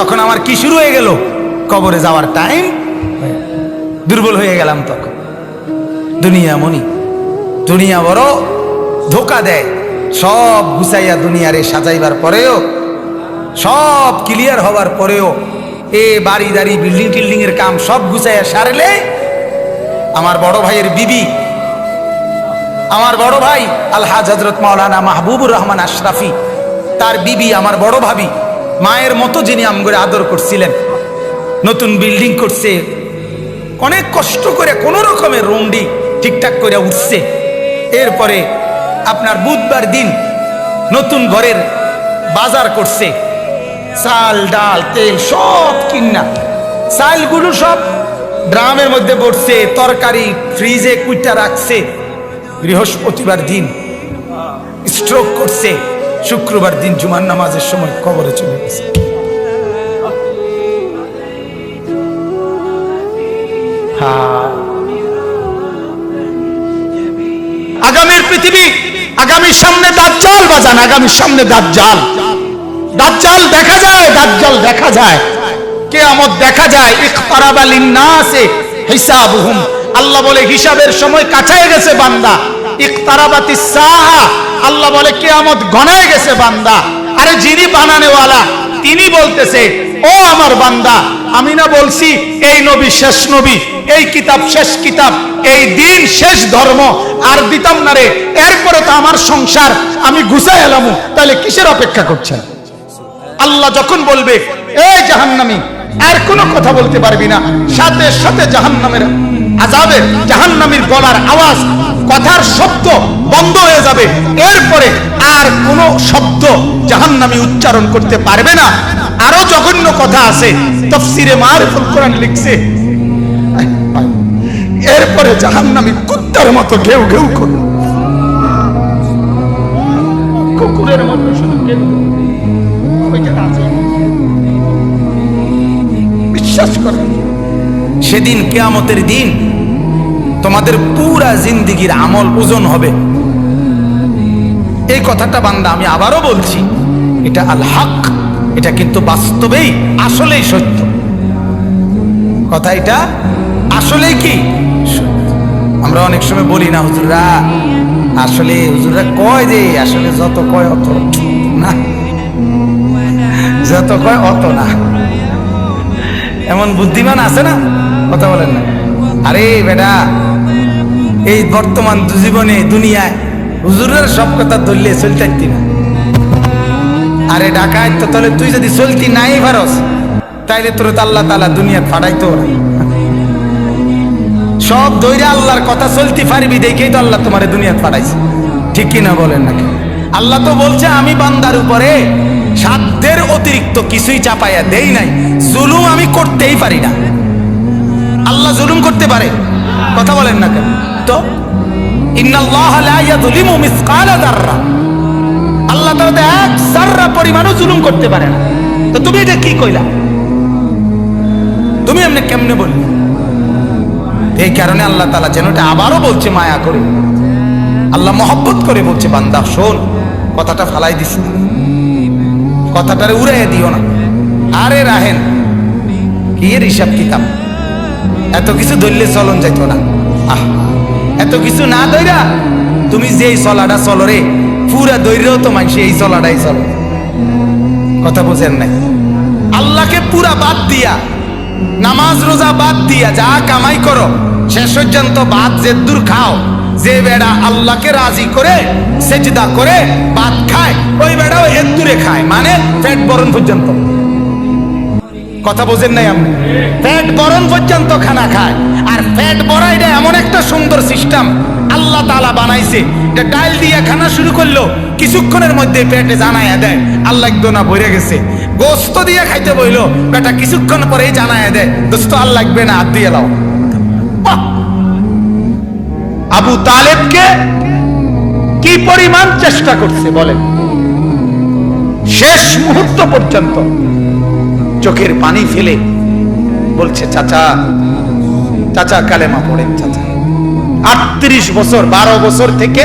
তখন আমার কি শুরু হয়ে গেল? কবরে যাওয়ার টাইম দুর্বল হয়ে গেলাম তখন। দুনিয়া মনি, দুনিয়া বড় ধোকা দেয়। সব গুছাইয়া দুনিয়ারে সাজাইবার পরেও, সব ক্লিয়ার হবার পরেও, এ বাড়ি দাড়ি বিল্ডিং টিল্ডিং এর কাম সব গুছাইয়া সারলে, আমার বড় ভাইয়ের বিবি, আমার বড় ভাই আলহাজ হজরত মাওলানা মাহবুবুর রহমান আশরাফি, তার বিবি, আমার বড় ভাবি মায়ের মতো যিনি আমগরে আদর করছিলেন, নতুন বিল্ডিং করছে, অনেক কষ্ট করে কোন রকমের রুমডি ঠিকঠাক করে উঠছে। এরপরে আপনার বুধবার দিন নতুন ঘরের বাজার করছে, চাল, ডাল, তেল সব কিনা। চালগুলো সব ড্রামের মধ্যে পড়ছে, তরকারি ফ্রিজে কুইটা রাখছে, বৃহস্পতিবার দিন স্ট্রোক করছে। শুক্রবার দিন জুমার নামাজের সময় কবরে চলে গেছে। হ্যাঁ। আগামীর পৃথিবী আগামীর সামনে দাঁত দাজ্জাল বাজান আগামীর সামনে দাজ্জাল। দাজ্জাল দেখা যায়, দাজ্জাল দেখা যায়। কেয়ামত দেখা যায়, ইখতারাবা লিন্নাসে হিসাবুহুম। আল্লাহ বলে, হিসাবের সময় কাছায় গেছে বান্দা। ইখতারাবাতিস সাহা। আল্লাহ বলে গেছে বান্দা। আরে যিনি বানানেওয়ালা, তিনি বলতেছে, ও আমার বান্দা, আমি না বলছি, এই নবী শেষ নবী, এই কিতাব শেষ কিতাব, এই দিন শেষ ধর্ম, আর দিতাম না রে, এরপরে তো আমার সংসার, আমি গুছাই এলাম, তাহলে কিসের অপেক্ষা করছেন? আল্লাহ যখন বলবে, এই জাহান্নামি, আর কোনো কথা বলতে পারবি না, সাথে সাথে জাহান্নামের আজাবের জাহান্নামীর গলার আওয়াজ, কথার শব্দ বন্ধ হয়ে যাবে। এরপরে আর কোনো শব্দ জাহান্নামী উচ্চারণ করতে পারবে না। আরও জঘন্য কথা আছে, তফসিরে মারিফুল কোরআন লিখছে, এরপরে জাহান্নামী কুত্তার মতো ঘেউ ঘেউ করবে কুকুরের মতো শুধু। বিশ্বাস করেন। সেদিন কেয়ামতের দিন তোমাদের পুরা জিন্দিগির আমল ওজন হবে। এই কথাটা বান্দা, আমি আবারও বলছি, এটা আল হক, এটা কিন্তু বাস্তবেই, আসলেই সত্য। কথা এটা, আসলেই কি। আমরা অনেক সময় বলি না, হুজুররা, আসলে হুজুররা কয় যে, আসলে যত কয় অত না। যত কয় অত না। এমন বুদ্ধিমান আছে না? কথা বলেন না। আরে বেটা এই বর্তমান জীবনে দুনিয়ায় হুজুরের সব কথা ধরলে চলতে না। আরে ডাকায় তো তাহলে তুই যদি চলতি নাই ভারস তাইলে তোর তো আল্লাহ তালা দুনিয়া ফাটাইতো সব দৈরে আল্লাহর কথা চলতে পারবি দেখেই তো আল্লাহ তোমার দুনিয়া পাঠাইছে ঠিক কিনা বলেন নাকি? আল্লাহ তো বলছে, আমি বান্দার উপরে সাধ্যের অতিরিক্ত কিছুই চাপাইয়া দেই নাই। জুলুম আমি করতেই পারি না। আল্লাহ জুলুম করতে পারে। কথা বলেন না কেন? তো? আল্লাহ এক যাররা পরিমাণও জুলুম করতে পারে না। তো তুমি এটা কি কইলা? তুমি এমনি কেমনে বললি? এই কারণে আল্লাহ তালা যেন এটা আবারও বলছে, মায়া করে। আল্লাহ মহব্বত করে বলছে, বান্দা, শোন, কথাটা ফালাই দিস কথাটারে উড়াইয়া দিও না। আরে রাহেন, কি হিসাব কিতাব এত কিছু ধরলে চলন যাইতো না। আহ, এত কিছু না দইরা তুমি যেই চলাটা চলো রে, পুরা দৈরেও তো মানুষ এই চলাটাই চলো। কথা বোঝেন নাই? আল্লাহকে পুরা বাদ দিয়া, নামাজ, রোজা বাদ দিয়া যা কামাই করো, শেষ পর্যন্ত বাদ যে দূর খাও, যে বেড়া আল্লাহকে রাজি করে, সেজদা করে, ভাত খায়, ওই বেড়াও এর দূরে খায় মানে পেট বরণ পর্যন্ত। কথা বোঝেন নাই আপনি? পেট বরণ পর্যন্ত খানা খায়। আর পেট বড়া এটা এমন একটা সুন্দর সিস্টেম। আল্লাহ তালা বানাইছে। এটা ডাল দিয়ে খানা শুরু করল, কিছুক্ষণের মধ্যে পেটে জানায়া দেয়। আল্লাহ একদম না ভরে গেছে। গোস্ত দিয়ে খাইতে বইলো, বেটা কিছুক্ষণ পরেই জানায়া দেয়, দোস্ত আল্লাহ লাগবে না হাত দিয়ে বাহ! আবু তালেবকে কি পরিমাণ চেষ্টা করছে বলেন? শেষ মুহূর্ত পর্যন্ত। চোখের পানি ফেলে বলছে, চাচা চাচা, কালেমা পড়েন, চাচা। আটত্রিশ বছর, বারো বছর থেকে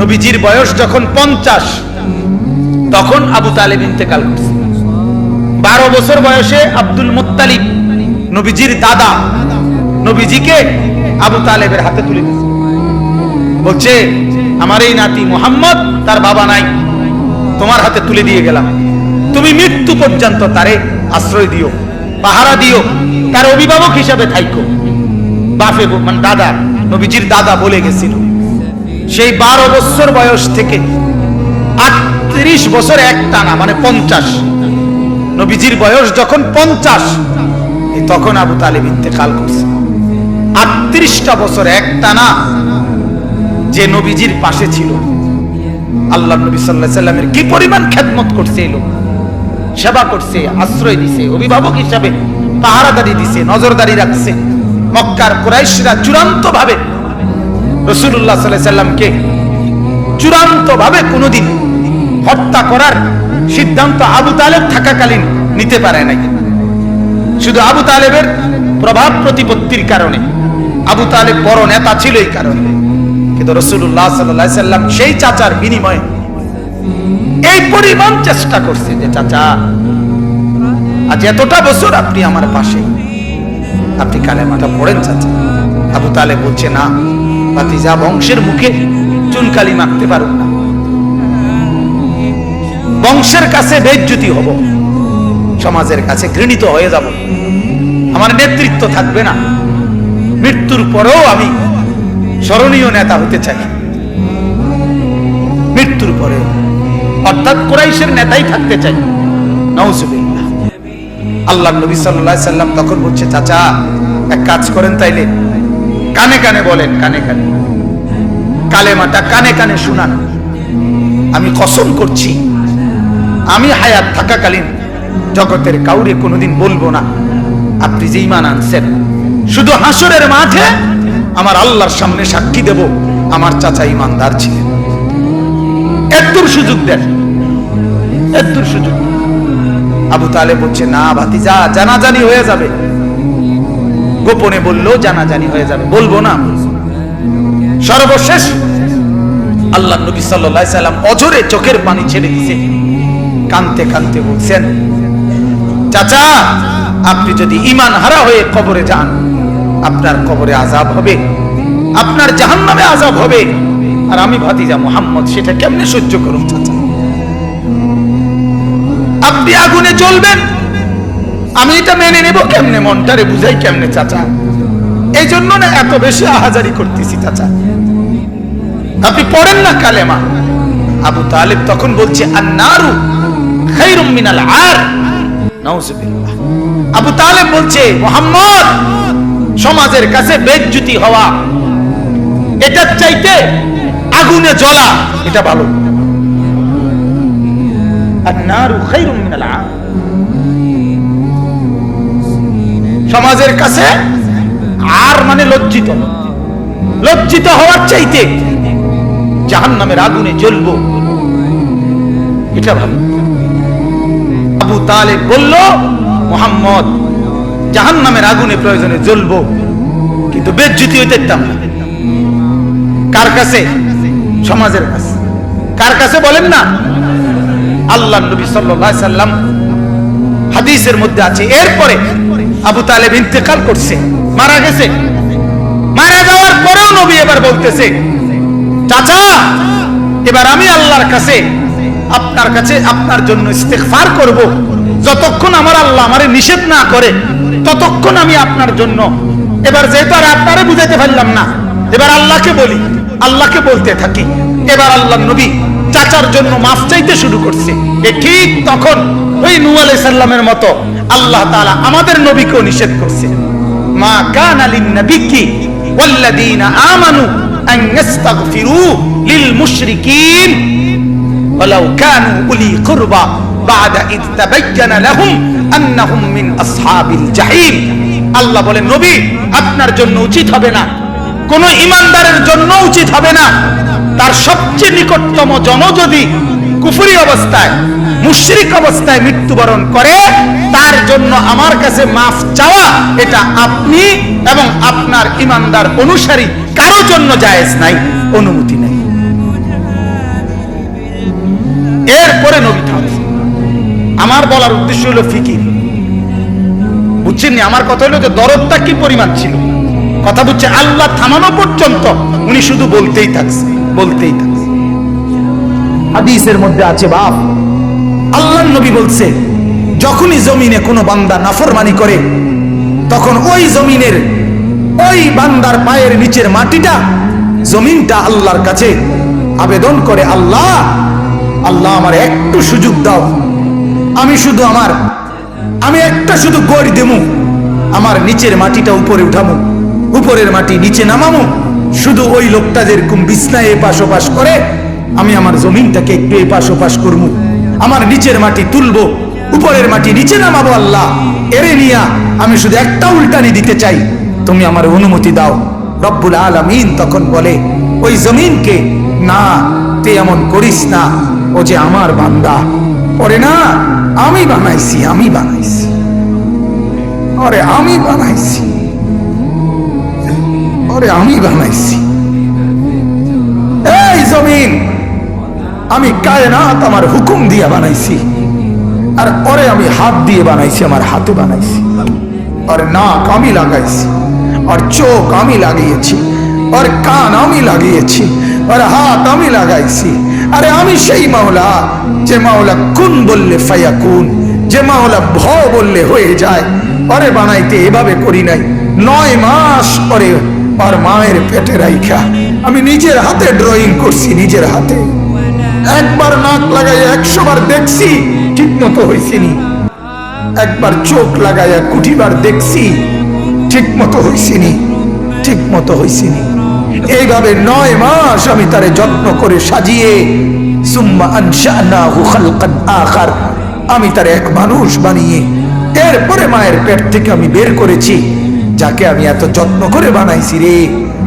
নবীজির বয়স যখন পঞ্চাশ, তখন আবু তালেব ইন্তেকাল করছে। বারো বছর বয়সে আব্দুল মুত্তালিব নবীজির দাদা নবীজিকে আবু তালেবের হাতে তুলে দিয়েছে। বলছে, আমার এই নাতি মোহাম্মদ, তার বাবা নাই, তোমার হাতে তুলে দিয়ে গেলাম। তুমি মৃত্যু পর্যন্ত তারে আশ্রয় দিও, পাহারা দিও, তার অভিভাবক হিসাবে থাইকো। বাপে মানে দাদা, নবীজির দাদা বলে গেছিল। সেই বারো বছর বয়স থেকে আটত্রিশ বছর এক টানা মানে পঞ্চাশ। নবীজির বয়স যখন পঞ্চাশ তখন আবু তালেব ইন্তেকাল করছে। আটত্রিশটা বছর এক টানা যে নবীজির পাশে ছিল। আল্লাহ নবী সাল্লাহ সাল্লামের কি পরিমাণ খেদমত করছে এই লোক? সেবা করছে, আশ্রয় দিছে, অভিভাবক হিসাবে পাহারাদারি দিছে, নজরদারি রাখছে। মক্কার কুরাইশরা চূড়ান্ত ভাবে রসুল্লাহ সাল্লামকে চূড়ান্ত ভাবে কোনোদিন হত্যা করার সিদ্ধান্ত আবু তালেব থাকাকালীন নিতে পারে নাই। শুধু আবু তালেবের প্রভাব প্রতিপত্তির কারণে, আবু তালেব বড় নেতা ছিল এই কারণে। কিন্তু রসুল্লাহ সাল্লাহ সাল্লাম সেই চাচার বিনিময়ে এই পরিমাণ চেষ্টা করছে যে, চাচা, আজ এতটা বছর আপনি আমার পাশে। আপনি কালেমাটা পড়েন, চাচা। আবু তালে বলছে, না, ভাতিজা বংশের মুখে চুনকালি মাখতে পারুন না। বংশের কাছে বেজ্জুতি হব। সমাজের কাছে ঘৃণিত হয়ে যাব। আমার নেতৃত্ব থাকবে না। মৃত্যুর পরেও আমি স্মরণীয় নেতা হতে চাই। মৃত্যুর পরেও অর্থাৎ কোরাইশের নেতাই থাকতে চাই। নওজুবিল্লাহ আল্লাহ নবী সাল্লাল্লাহু সাল্লাম তখন বলছে, চাচা, এক কাজ করেন তাইলে। কানে কানে বলেন, কানে কানে। কালেমাটা কানে কানে শুনান। আমি কসম করছি, আমি হায়াত থাকাকালীন জগতের কাউরে কোনোদিন বলব না। আপনি যে ইমান আনছেন, শুধু হাসরের মাঠে আমার আল্লাহর সামনে সাক্ষী দেব, আমার চাচা ইমানদার ছিলেন। এদ্দুর সুযোগ দেন। এদ্দুর সুযোগ। আবু তালে বলছে, না ভাতিজা, জানাজানি হয়ে যাবে। গোপনে বললেও জানাজানি হয়ে যাবে। বলব না। সর্বশেষ আল্লাহ নবী সাল্লাহ সাল্লাম অজরে চোখের পানি ছেড়ে দিছে। কানতে কানতে বলছেন, চাচা, আপনি যদি ইমান হারা হয়ে কবরে যান, আপনার কবরে আজাব হবে, আপনার জাহান নামে আজাব হবে। আর আমি ভাতিজা মোহাম্মদ, সেটা কেমনে সহ্য করুন চাচা? আপনি আগুনে জ্বলবেন। আমি এটা মেনে নেব কেমনে, মনটারে বুঝাই কেমনে চাচা? এই জন্য না এত বেশি আহাজারি করতেছি চাচা। আপনি পড়েন না কালেমা। আবু তালেব তখন বলছে, আন্নারু খাইরুম মিনাল আর। আবু তালেব বলছে, মোহাম্মদ, সমাজের কাছে বেজ্জুতি হওয়া, এটার চাইতে আগুনে জ্বলা, এটা ভালো। সমাজের কাছে আর মানে লজ্জিত লজ্জিত হওয়ার চাইতে জাহান নামের আগুনে জ্বলবো। এটা ভালো। আবু তালে বলল, মোহাম্মদ জাহান নামের আগুনে প্রয়োজনে জ্বলবো, কিন্তু বেজ্জুতি হইতে কার কাছে? সমাজের কাছে কার কাছে বলেন না? আল্লাহ নবী সাল্লাম হাদিসের মধ্যে আছে। এরপরে আবু তালেব ইন্তেকাল করছে, মারা গেছে। মারা যাওয়ার পরেও নবী এবার বলতেছে, চাচা, এবার আমি আল্লাহর কাছে, আপনার কাছে, আপনার জন্য ইস্তেগফার করব। যতক্ষণ আমার আল্লাহ আমারে নিষেধ না করে, ততক্ষণ আমি আপনার জন্য এবার যেহেতু আর আপনারে বুঝাইতে পারলাম না, এবার আল্লাহকে বলি। আল্লাহকে বলতে থাকি এবার আল্লাহ নবী চাচার জন্য মাফ চাইতে শুরু করছে এ ঠিক তখন ওই নূ আলাইহিস সালামের মতো আল্লাহ তাআলা আমাদের নবীকেও নিষেধ করছে মা কানা লিন নাবিয়্যি ওয়াল্লাযীনা আমানু আন ইস্তাগফিরু লিল মুশরিকিন ولو كانوا أولي قربى بعد إذ تبين لهم أنهم من أصحاب الجحيم আল্লাহ বলেন নবী আপনার জন্য উচিত হবে না কোন ইমানদারের জন্য উচিত হবে না। তার সবচেয়ে নিকটতম জন যদি কুফুরি অবস্থায়, মুশরিক অবস্থায় মৃত্যুবরণ করে, তার জন্য আমার কাছে মাফ চাওয়া এটা আপনি এবং আপনার ইমানদার অনুসারী কারও জন্য জায়েজ নাই, অনুমতি নাই। এরপরে নবী আমার বলার উদ্দেশ্য হলো ফিকির। বুঝছেন? আমার কথা হলো যে দরদটা কি পরিমাণ ছিল? কথা বুঝছে আল্লাহ থামানো পর্যন্ত উনি শুধু বলতেই থাকছে বলতেই থাকছে। হাদিসের মধ্যে আছে বাপ আল্লাহ নবী বলছে, যখনই জমিনে কোনো বান্দা নাফরমানি করে, তখন ওই জমিনের ওই বান্দার পায়ের নিচের মাটিটা জমিনটা আল্লাহর কাছে আবেদন করে, আল্লাহ আল্লাহ আমার একটু সুযোগ দাও, আমি শুধু আমার, আমি একটা শুধু গড় দেমু আমার নিচের মাটিটা উপরে উঠামু উপরের মাটি নিচে নামামু। শুধু ওই লোকটা যেরকম বিছনায় এপাশ ওপাশ করে, আমি আমার জমিনটাকে একটু এপাশ ওপাশ করব আমার নিচের মাটি তুলবো, উপরের মাটি নিচে নামাবো আল্লাহ। এরে নিয়া আমি শুধু একটা উল্টানি দিতে চাই। তুমি আমার অনুমতি দাও। রব্বুল আলামিন তখন বলে, ওই জমিনকে না, তুই এমন করিস না। ও যে আমার বান্দা। ওরে না, আমি বানাইছি আমি বানাইছি। আমি বানাইছি। ওরে আমি বানাইছি। এই জমিন, আমি কায়নাত আমার হুকুম দিয়ে বানাইছি। আর ওরে আমি হাত দিয়ে বানাইছি, আমার হাতে বানাইছি। আর নাক আমি লাগাইছি আর চোখ আমি লাগিয়েছি আর কান আমি লাগিয়েছি আর হাত আমি লাগাইছি। আরে আমি সেই মাওলা, যে মাওলা কুন বললে ফায়া কুন যে মাওলা ভ বললে হয়ে যায়। পরে বানাইতে এভাবে করি নাই, নয় মাস পরে আর মায়ের পেটে রাইখা। আমি নিজের হাতে ড্রয়িং করছি, নিজের হাতে। একবার নাক লাগাই একশো বার দেখছি ঠিক মতো হয়েছিনি একবার চোখ লাগাইয়া কুটিবার দেখছি ঠিক মতো হইছিনি ঠিক মতো হইছিনি। এইভাবে নয় মাস আমি তারে যত্ন করে সাজিয়ে, সুম্মা আনশানাহু খালকান আখার, আমি তার এক মানুষ বানিয়ে, এরপরে মায়ের পেট থেকে আমি বের করেছি। যাকে আমি এত যত্ন করে বানাইছি রে,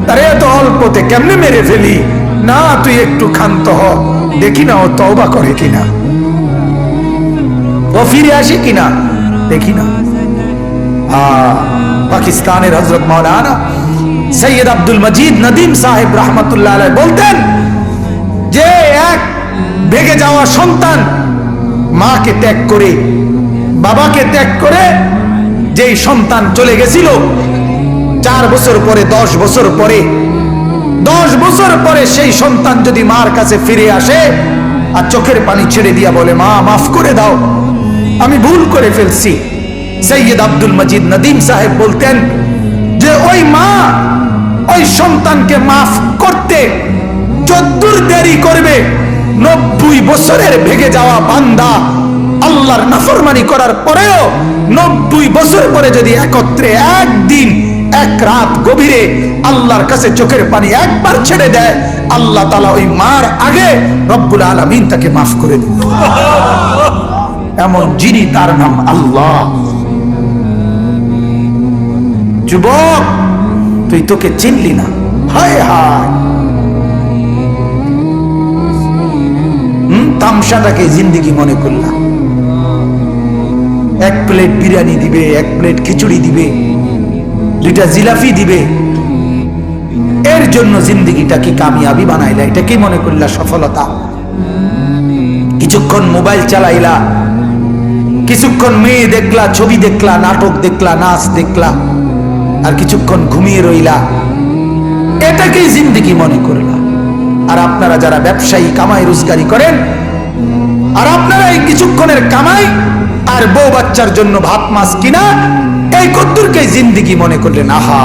তারে এত অল্পতে কেমনে মেরে ফেলি? না, তুই একটু ক্ষান্ত হ। দেখি না ও তওবা করে কিনা। ও ফিরে আসে কিনা? দেখি না। পাকিস্তানের হজরত মৌলানা সৈয়দ আব্দুল মজিদ নদীম সাহেব রহমতুল্লাহ বলতেন যে, এক ভেগে যাওয়া সন্তান মাকে ত্যাগ করে, বাবাকে ত্যাগ করে যেই সন্তান চলে গেছিল, চার বছর পরে, দশ বছর পরে, দশ বছর পরে সেই সন্তান যদি মার কাছে ফিরে আসে আর চোখের পানি ছেড়ে দিয়া বলে, মা, মাফ করে দাও, আমি ভুল করে ফেলছি। সৈয়দ আব্দুল মজিদ নদীম সাহেব বলতেন যে, ওই মা, ওই সন্তানকে মাফ করতে যদ্দূর দেরি করবে, নব্বই বছরের ভেগে যাওয়া বান্দা আল্লাহর নাফরমানি করার পরেও নব্বই বছর পরে যদি একত্রে একদিন, এক রাত গভীরে আল্লাহর কাছে চোখের পানি একবার ছেড়ে দেয়, আল্লাহ তালা ওই মার আগে রব্বুল আলমিন তাকে মাফ করে দিন এমন যিনি তার নাম আল্লাহ। যুবক, তুই তোকে চিনলি না? হায় হায়। তামসাটাকে জিন্দিগি মনে করলাম। এক প্লেট বিরিয়ানি দিবে, এক প্লেট খিচুড়ি দিবে, দুইটা জিলাফি দিবে। এর জন্য জিন্দিগিটা কি কামিয়াবি বানাইলা? এটা কি মনে করলা সফলতা? কিছুক্ষণ মোবাইল চালাইলা, কিছুক্ষণ মেয়ে দেখলা, ছবি দেখলা, নাটক দেখলা, নাচ দেখলা, আর কিছুক্ষণ ঘুমিয়ে রইলা। এটাকেই জিন্দিগি মনে করলা। আর আপনারা যারা ব্যবসায়ী, কামাই, রোজগারি করেন, আর আপনারা এই কিছুক্ষণের কামাই আর বউ বাচ্চার জন্য ভাত, মাছ কিনা, এই কদ্দুরকে জিন্দিগি মনে করলেন, আহা,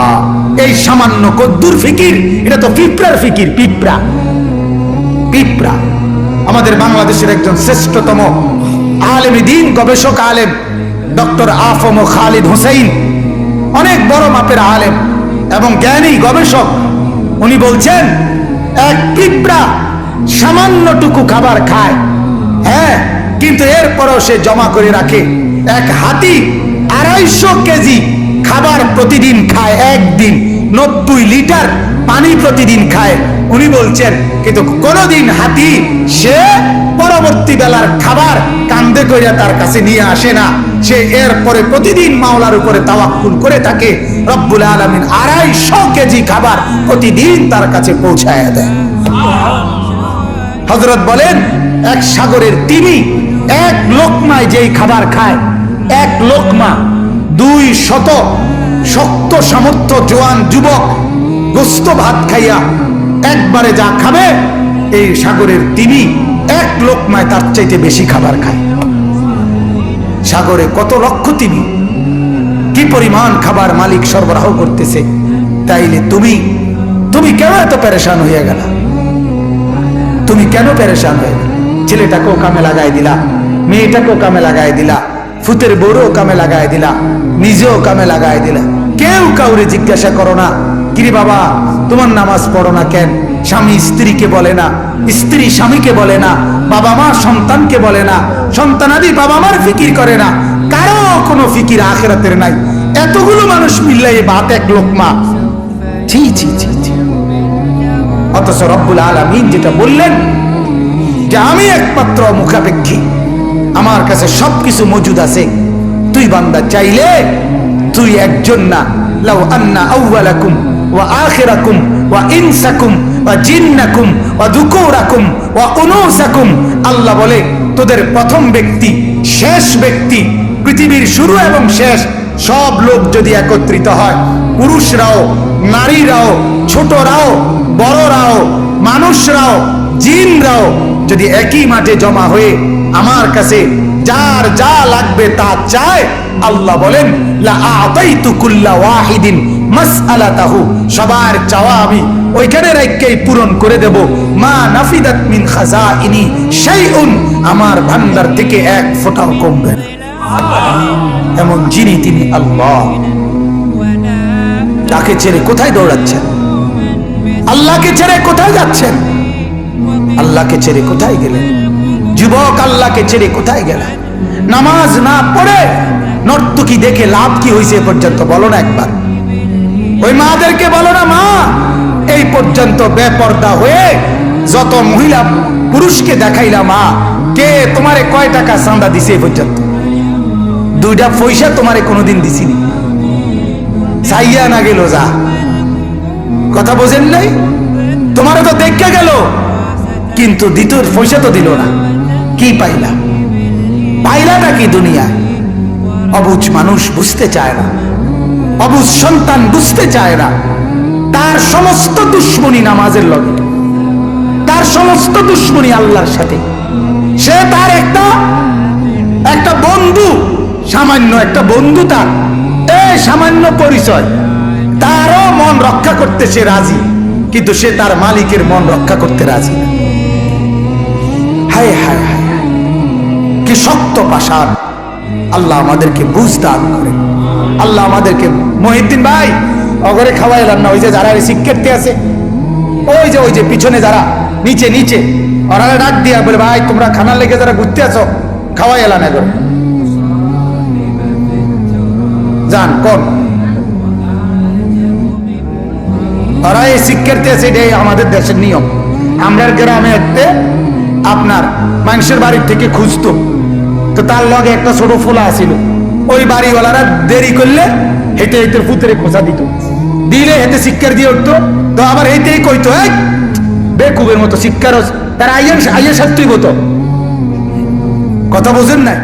এই সামান্য কদ্দুর ফিকির, এটা তো পিঁপড়ার ফিকির, পিঁপড়া। পিঁপড়া। আমাদের বাংলাদেশের একজন শ্রেষ্ঠতম আলেম দিন গবেষক আলেম, ডক্টর আফম খালিদ হোসেন অনেক বড় মাপের আলেম এবং জ্ঞানী গবেষক, উনি বলছেন, এক পিঁপড়া সামান্যটুকু খাবার খায়। হ্যাঁ কিন্তু এরপরও সে জমা করে রাখে। এক হাতি আড়াইশো কেজি খাবার প্রতিদিন খায় একদিন। নব্বই লিটার পানি প্রতিদিন খায়। উনি বলছেন, কিন্তু কোনদিন হাতি সে পরবর্তী বেলার খাবার কান্দে কইরা তার কাছে নিয়ে আসে না। সে এরপরে প্রতিদিন মাওলার উপরে তাওয়াক্কুল করে থাকে রব্বুল আলামিন আড়াইশো কেজি খাবার প্রতিদিন তার কাছে পৌঁছায় দেয়। হজরত বলেন, এক সাগরের তিমি এক লোকমায় যেই খাবার খায়, এক লোকমা, দুই শত শক্ত সামর্থ্য জোয়ান যুবক গোস্ত ভাত খাইয়া একবারে যা খাবে, এই সাগরের তিমি এক লোকমায় তার চাইতে বেশি খাবার খায়। সাগরে কত লক্ষ তিমি কি পরিমাণ খাবার মালিক সরবরাহ করতেছে, তাইলে তুমি তুমি কেন এত পেরেশান হয়ে গেলা? তুমি কেন পেরেশান হয়ে? ছেলেটাকেও কামে লাগাই দিলা। মেয়েটাকেও কামে লাগাই দিলা, ফুতের বউরেও কামে লাগাই দিলা, নিজেও কামে লাগাই দিলা। কেউ কাউরে জিজ্ঞাসা করো না, কিরে বাবা, তোমার নামাজ পড়ো না কেন? স্বামী স্ত্রীকে বলে না, স্ত্রী স্বামীকে বলে না, বাবা মা সন্তানকে বলে না, সন্তানাদি বাবা মার ফিকির করে না, কারও কোনো ফিকির আখেরাতের নাই। এতগুলো মানুষ মিললে এই বাত এক লোকমা। ছি ছি ছি ছি। অথচ রব্বুল আলমিন যেটা বললেন, যে আমি একমাত্র মুখাপেক্ষী। আমার কাছে সবকিছু মজুদ আছে। তুই বান্দা চাইলে তুই একজন না। লাউ আন্না আউয়ালাকুম ওয়া আখিরাকুম ওয়া ইনসাকুম ওয়া জিন্নাকুম ওয়া দুকুরাকুম ওয়া উনুসাকুম। আল্লাহ বলে, তোদের প্রথম ব্যক্তি, শেষ ব্যক্তি, পৃথিবীর শুরু এবং শেষ, সব লোক যদি একত্রিত হয়, পুরুষরাও, নারীরাও, ছোটরাও, বড়রাও, মানুষরাও, জিনরাও যদি একই মাঠে জমা হয়ে আমার কাছে যার যা লাগবে তা চায়। আল্লাহ বলেন ওয়াহিদিন সবার চাওয়া আমি ওইখানে রাখকেই পূরণ করে দেব। মা নাফিদাত মিন আমার ভান্ডার থেকে এক ফোঁটাও কমবে এমন যিনি তিনি আল্লাহ। তাকে ছেড়ে কোথায় দৌড়াচ্ছেন? আল্লাহকে ছেড়ে কোথায় যাচ্ছেন? আল্লাহকে ছেড়ে কোথায় গেলেন? যুবক আল্লাহকে ছেড়ে কোথায় গেলেন নামাজ না পড়ে নর্তকি দেখে লাভ কি হয়েছে এ পর্যন্ত বলো না একবার। ওই মাদেরকে বলো না, মা, এই পর্যন্ত বেপর্দা হয়ে যত মহিলা পুরুষকে দেখাইলা, মা, কে তোমারে কয় টাকা চাঁদা দিছে এই পর্যন্ত? দুইটা পয়সা তোমারে কোনোদিন দিছিনি। চাইয়া না গেল যা। কথা বোঝেন নাই? তোমারও তো দেখে গেল, কিন্তু দ্বিতীয় পয়সা তো দিল না। কি পাইলা? পাইলাটা কি দুনিয়া অবুজ মানুষ বুঝতে চায় না। অবুজ সন্তান বুঝতে চায় না। তার সমস্ত দুশ্মনী নামাজের লগে। তার সমস্ত দুশ্মনী আল্লাহর সাথে। সে তার একটা একটা বন্ধু, সামান্য একটা বন্ধু তার। এই সামান্য পরিচয়। তারও মন রক্ষা করতে সে রাজি, কিন্তু সে তার মালিকের মন রক্ষা করতে রাজি হায় হায় হায়। কি শক্ত পাষাণ আল্লাহ আমাদেরকে বুঝ দান করে। আল্লাহ আমাদেরকে মহিদ্দিন ভাই, অগরে খাওয়াইলাম না ওই যে যারা শিক্ষার্থী আছে, ওই যে ওই যে পিছনে যারা, নিচে নিচে ওরা ডাক দিয়া বলে, ভাই, তোমরা খানার লেগে যারা ঘুরতে আছো খাওয়াই এলাম এখন যান, কোন? ওরা এই শিক্ষার্থী আছে, এটাই আমাদের দেশের নিয়ম। আমরা গ্রামে একটা আপনার মানুষের বাড়ির থেকে খুঁজতো। তো তার লগে একটা ছোট ফোলা আছিল ওই বাড়িওয়ালারা দেরি করলে হেঁটে হেঁটে পুতরে খোঁচা দিত। দিলে হেঁটে শিক্ষার দিয়ে উঠতো। তো আবার হেঁটেই কইতো এক বেকুবের মতো শিক্ষার তার আইয়ের আইয়ের হতো কথা বোঝেন না